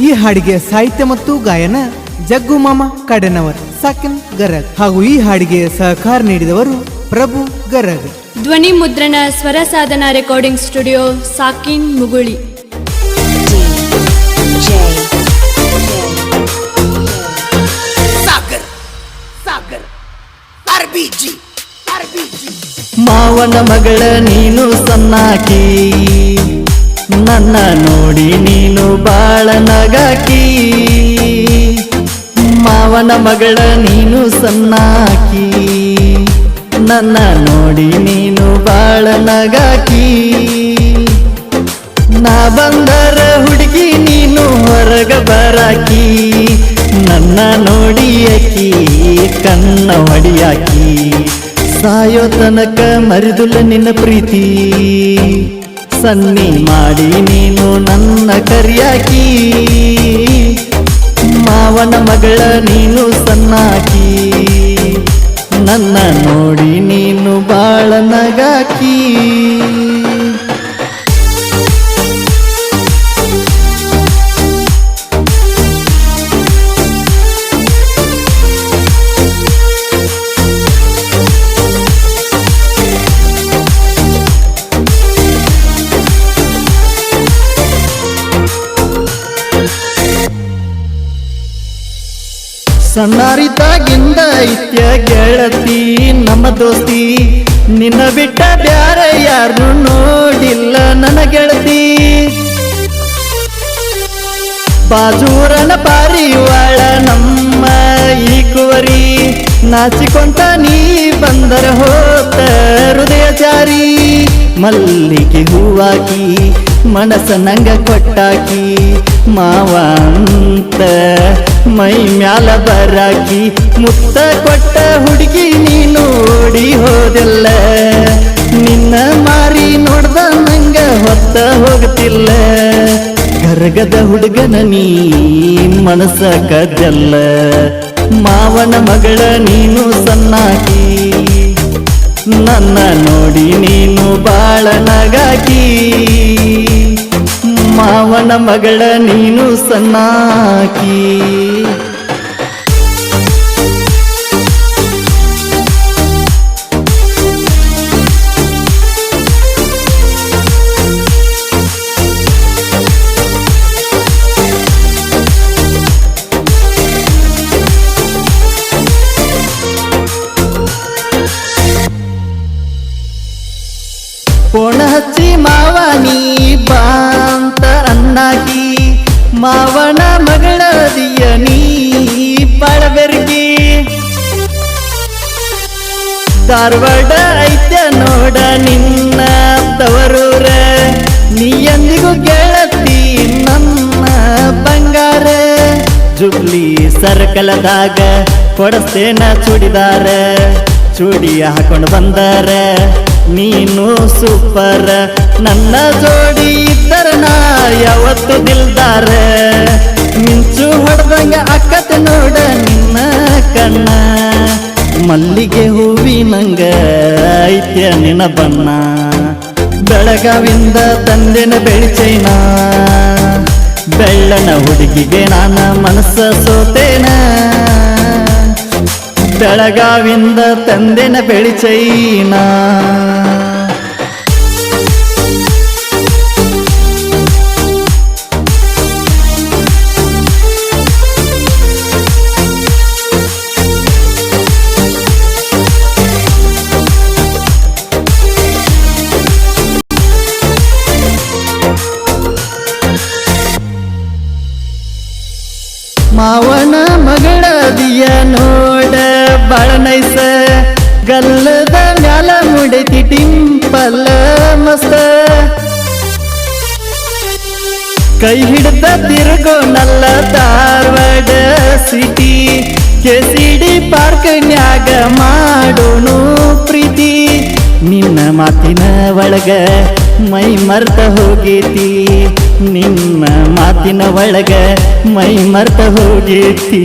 ಈ ಹಾಡಿಗೆ ಸಾಹಿತ್ಯ ಮತ್ತು ಗಾಯನ ಜಗ್ಗು ಮಾಮ ಕಡನವರ್ ಸಾಕಿನ್ ಗರಗ್ ಹಾಗೂ ಈ ಹಾಡಿಗೆ ಸಹಕಾರ ನೀಡಿದವರು ಪ್ರಭು ಗರಗ್. ಧ್ವನಿ ಮುದ್ರಣ ಸ್ವರ ಸಾಧನ ರೆಕಾರ್ಡಿಂಗ್ ಸ್ಟುಡಿಯೋ ಸಾಕಿನ್ ಮುಗುಳಿ. ಮಾವನ ಮಗಳ ನೀನು ಸನ್ನಾಕಿ. ನನ್ನ ನೋಡಿ ನೀನು ಬಾಳ ನಗಾಕಿ. ಮಾವನ ಮಗಳ ನೀನು ಸನ್ನಾಕಿ ನನ್ನ ನೋಡಿ ನೀನು ಬಾಳ ನಗಾಕಿ. ನಾ ಬಂದರ ಹುಡುಗಿ ನೀನು ಹೊರಗ ಬರಾಕಿ. ನನ್ನ ನೋಡಿ ಅಕ್ಕಿ, ಕಣ್ಣ ಹೊಡಿಯಾಕಿ ಸಾಯೋ ತನಕ ಮರಿದುಲ್ಲ ನಿನ್ನ ಪ್ರೀತಿ. ಸನ್ನಿ ಮಾಡಿ ನೀನು ನನ್ನ ಕರಿಯಾಕಿ. ಮಾವನ ಮಗಳ ನೀನು ಸನ್ನಾಕಿ. ನನ್ನ ನೋಡಿ ನೀನು ಬಾಳ ನಗಾಕಿ ಸಣ್ಣರಿದ್ದಾಗಿಂದ ಐತ್ಯ ಗೆಳತಿ, ನಮ್ಮ ದೋಸ್ತಿ. ನಿನ್ನ ಬಿಟ್ಟ ಬ್ಯಾರೆ ಯಾರು ನೋಡಿಲ್ಲ ನನ್ನ ಗೆಳತಿ. ಬಾಜೂರನ ಪಾರಿವಾಳ ನಮ್ಮ ಈ ಕುವರಿ. ನಾಚಿಕೊಂತ ನೀ ಬಂದರ ಹೋತ ಹೃದಯ ಜಾರಿ ಮಲ್ಲಿಗೆ ಹೂವಾಕಿ ಮನಸ್ಸ ನಂಗ ಕೊಟ್ಟಾಕಿ ಮಾವ ಅಂತ ಮೈ ಮ್ಯಾಲ ಬರಾಕಿ ಮುತ್ತ ಕೊಟ್ಟ ಹುಡುಗಿ ನೀನು ನೋಡಿ ಹೋದೆಲ್ಲ. ನಿನ್ನ ಮಾರಿ ನೋಡ್ದ ನಂಗ ಹೊತ್ತ ಹೋಗ್ತಿಲ್ಲ. ಗರ್ಗದ ಹುಡುಗನ ನೀ ಮನಸ ಕದ್ದಲ್ಲ ಮಾವನ ಮಗಳ ನೀನು ಸನ್ನಾಕಿ ನನ್ನ ನೋಡಿ ನೀನು ಬಾಳ ನಗಾಕಿ. ಮಾವನ ಮಗಳ ನೀನು ಸನ್ನಾಕಿ ಪೋಣ ಹಚ್ಚಿ ಮಾವ ನೀ ಬಾಂತ ಅನ್ನಾಗಿ ಮಾವನ ಮಗಳದಿಯ ನೀ ಬಳಬೆರ್ಗಿ. ಧಾರವಾಡ ಐತ್ಯ ನೋಡ ನಿನ್ನ ತವರೂರ, ನೀ ಎಂದಿಗೂ ಗೆಳತಿ ನನ್ನ ಬಂಗಾರ. ಜುಬ್ಲಿ ಸರ್ಕಲದಾಗ ಕೊಡಸ್ತೇನ ಚೂಡಿದಾರ ಚೂಡಿ ಹಾಕೊಂಡು ಬಂದಾರ. ನೀನು ಸೂಪರ. ನನ್ನ ಜೋಡಿ ಇದ್ದರ ನಾ ಯಾವತ್ತು ದಿಲ್ದಾರ ಮಿಂಚು ಹೊಡೆದಂಗ ಅಕ್ಕತ್ತ ನೋಡ ನಿನ್ನ ಕಣ್ಣ. ಮಲ್ಲಿಗೆ ಹೂವಿನಂಗ ಐತ್ಯ ನಿನ ಬಣ್ಣ. ಬೆಳಗಾವಿಂದ ತಂದೆನ ಬೆಳಿಚೈನ. ಬೆಳ್ಳನ ಹುಡುಗಿಗೆ ನಾನು ಮನಸ್ಸ ಸೋತೇನ. ಬೆಳಗಾವಿಂದ ತಂದೆನ ಬೆಳಿಚೈನ. ಮಾವನ ಮಗಳದಿಯ ನೋಡ ಬಾಳ ನೈಸ ಗಲ್ಲದ ಮ್ಯಾಲ ಮುಡೈತಿ ಟಿಂಪಲ್ಲ ಮಸ್ತ. ಕೈ ಹಿಡ್ದ ತಿರುಗೋ ನಲ್ಲ ಧಾರವಾಡ ಸಿಟಿ ಕೆಸಿಡಿ ಪಾರ್ಕ್ನ್ಯಾಗ ಮಾಡೋನು ಪ್ರೀತಿ. ನಿನ್ನ ಮಾತಿನ ಒಳಗ ಮೈ ಮರ್ತ ಹೋಗೇತಿ. ನಿನ್ನ ಮಾತಿನ ಒಳಗ ಮೈ ಮರ್ತ ಹೋಗೇತಿ.